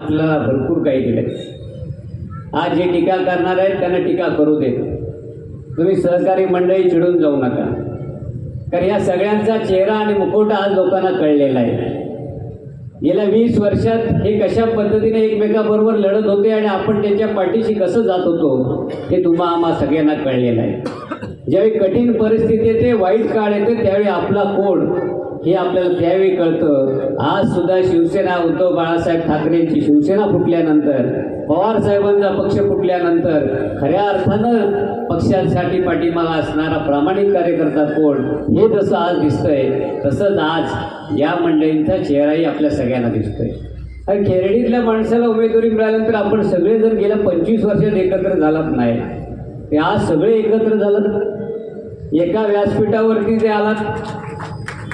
आपल्याला भरपूर काही दिलं आज जे टीका करणार आहेत त्यांना टीका करू देत तुम्ही सहकारी मंडळी चिडून जाऊ नका. कारण या सगळ्यांचा चेहरा आणि मुखवटा आज लोकांना कळलेला आहे. गेल्या वीस वर्षात हे कशा पद्धतीने एकमेकाबरोबर लढत होते आणि आपण त्यांच्या पाठीशी कसं जात होतो हे तुम्हा आम्हा सगळ्यांना कळलेलं आहे. ज्यावेळी कठीण परिस्थिती येते वाईट काळ येते त्यावेळी आपला कोण? हे आपल्याला त्यावेळी कळतं. आज सुद्धा शिवसेना उद्धव बाळासाहेब ठाकरेंची शिवसेना फुटल्यानंतर पवार साहेबांचा पक्ष फुटल्यानंतर खऱ्या अर्थानं पक्षासाठी पाठीमागा असणारा प्रामाणिक कार्यकर्ता कोण? हे जसं आज दिसतंय तसंच आज या मंडळींचा चेहराही आपल्या सगळ्यांना दिसतोय. आणि खेरडीतल्या माणसाला उमेदवारी मिळाल्यानंतर आपण सगळे जर गेल्या पंचवीस वर्षात एकत्र झालात नाही. ते आज सगळे एकत्र झालं एका व्यासपीठावरती ते आलात.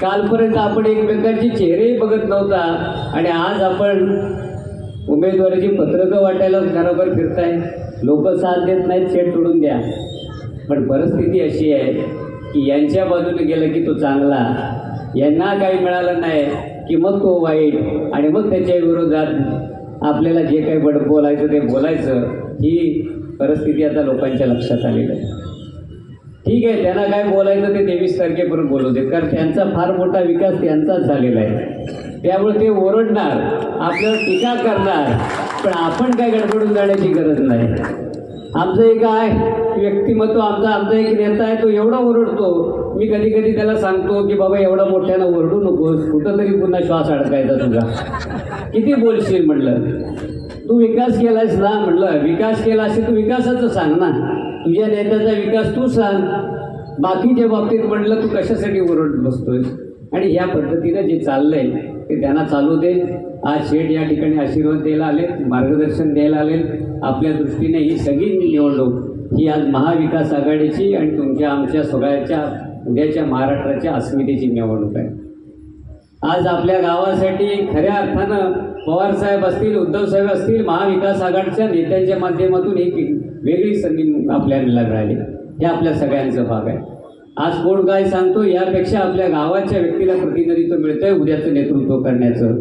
कालपर्यंत आपण एकमेकांचे चेहरेही बघत नव्हता. आणि आज आपण उमेदवारीची पत्रकं वाटायला घराभर फिरताय. लोक साथ देत नाहीत शेट तोडून द्या. पण परिस्थिती अशी आहे की यांच्या बाजूने गेलं की तो चांगला. यांना काही मिळालं नाही की मग तो वाईट. आणि मग त्याच्या विरोधात आपल्याला जे काही बड बोलायचं ते बोलायचं ही परिस्थिती आता लोकांच्या लक्षात आलेली आहे. ठीक आहे त्यांना काय बोलायचं ते तेवीस तारखेपर्यंत बोलवत देत कारण त्यांचा फार मोठा विकास त्यांचाच झालेला आहे. त्यामुळे ते ओरडणार आपल्यावर टीका करणार पण आपण काय गडबडून जाण्याची गरज नाही. आमचं एक आहे व्यक्तिमत्व आमचा आमचा एक नेता आहे तो एवढा ओरडतो. मी कधी कधी त्याला सांगतो की बाबा एवढा मोठ्यानं ओरडू नकोस कुठंतरी पुन्हा श्वास अडकायचा तुझा. किती बोलशील म्हटलं तू विकास केलायस ना म्हटलं विकास केला असेल तू विकासाचं सांग ना. तुझ्या नेत्याचा विकास तू सांग. बाकीच्या बाबतीत म्हटलं तू कशासाठी ओरड बसतोय आणि ह्या पद्धतीनं जे चाललंय ते त्यांना चालू दे. आज शेठ या ठिकाणी आशीर्वाद द्यायला आले मार्गदर्शन द्यायला आले आपल्या दृष्टीने ही सगळी निवडणूक ही आज महाविकास आघाडीची आणि तुमच्या आमच्या सगळ्याच्या उद्याच्या महाराष्ट्राच्या अस्मितेची निवडणूक आहे. आज आपल्या गावासाठी खऱ्या अर्थानं पवार साहेब असतील उद्धव साहेब असतील महाविकास आघाडीच्या नेत्यांच्या माध्यमातून एक वेगळी संधी आपल्याला मिळाली. हे आपल्या सगळ्यांचा भाग आहे. आज कोण काय सांगतो यापेक्षा आपल्या गावाच्या व्यक्तीला प्रतिनिधित्व मिळतंय उद्याचं नेतृत्व करण्याचं.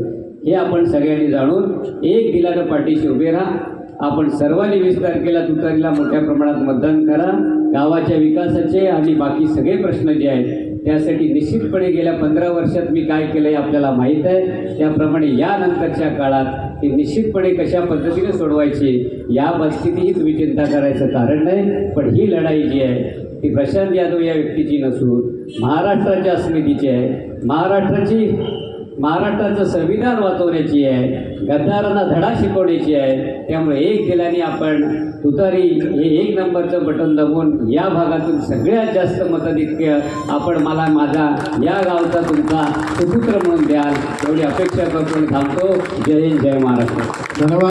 हे आपण सगळ्यांनी जाणून एक दिलानं पाठीशी उभे राहा. आपण सर्वांनी वीस तारखेला तुतारीला मोठ्या प्रमाणात मतदान करा. गावाच्या विकासाचे आणि बाकी सगळे प्रश्न जे आहेत त्यासाठी निश्चितपणे गेल्या पंधरा वर्षात मी काय केलं हे आपल्याला माहीत आहे. त्याप्रमाणे यानंतरच्या काळात ती निश्चितपणे कशा पद्धतीने सोडवायची या परिस्थितीही तुम्ही चिंता करायचं कारण नाही. पण ही लढाई जी आहे ती प्रशांत यादव या व्यक्तीची नसून महाराष्ट्राच्या अस्मितीची आहे. महाराष्ट्राची महाराष्ट्राचं संविधान वाचवण्याची आहे गद्दारांना धडा शिकवण्याची आहे त्यामुळे एक दिल्याने आपण तुतारी हे एक नंबरचं बटन दाबून या भागातून सगळ्यात जास्त मताधिक्य आपण मला माझा या गावचा तुमचा सुपुत्र म्हणून द्याल एवढी अपेक्षा करतो थांबतो. जय हिंद जय महाराष्ट्र. धन्यवाद.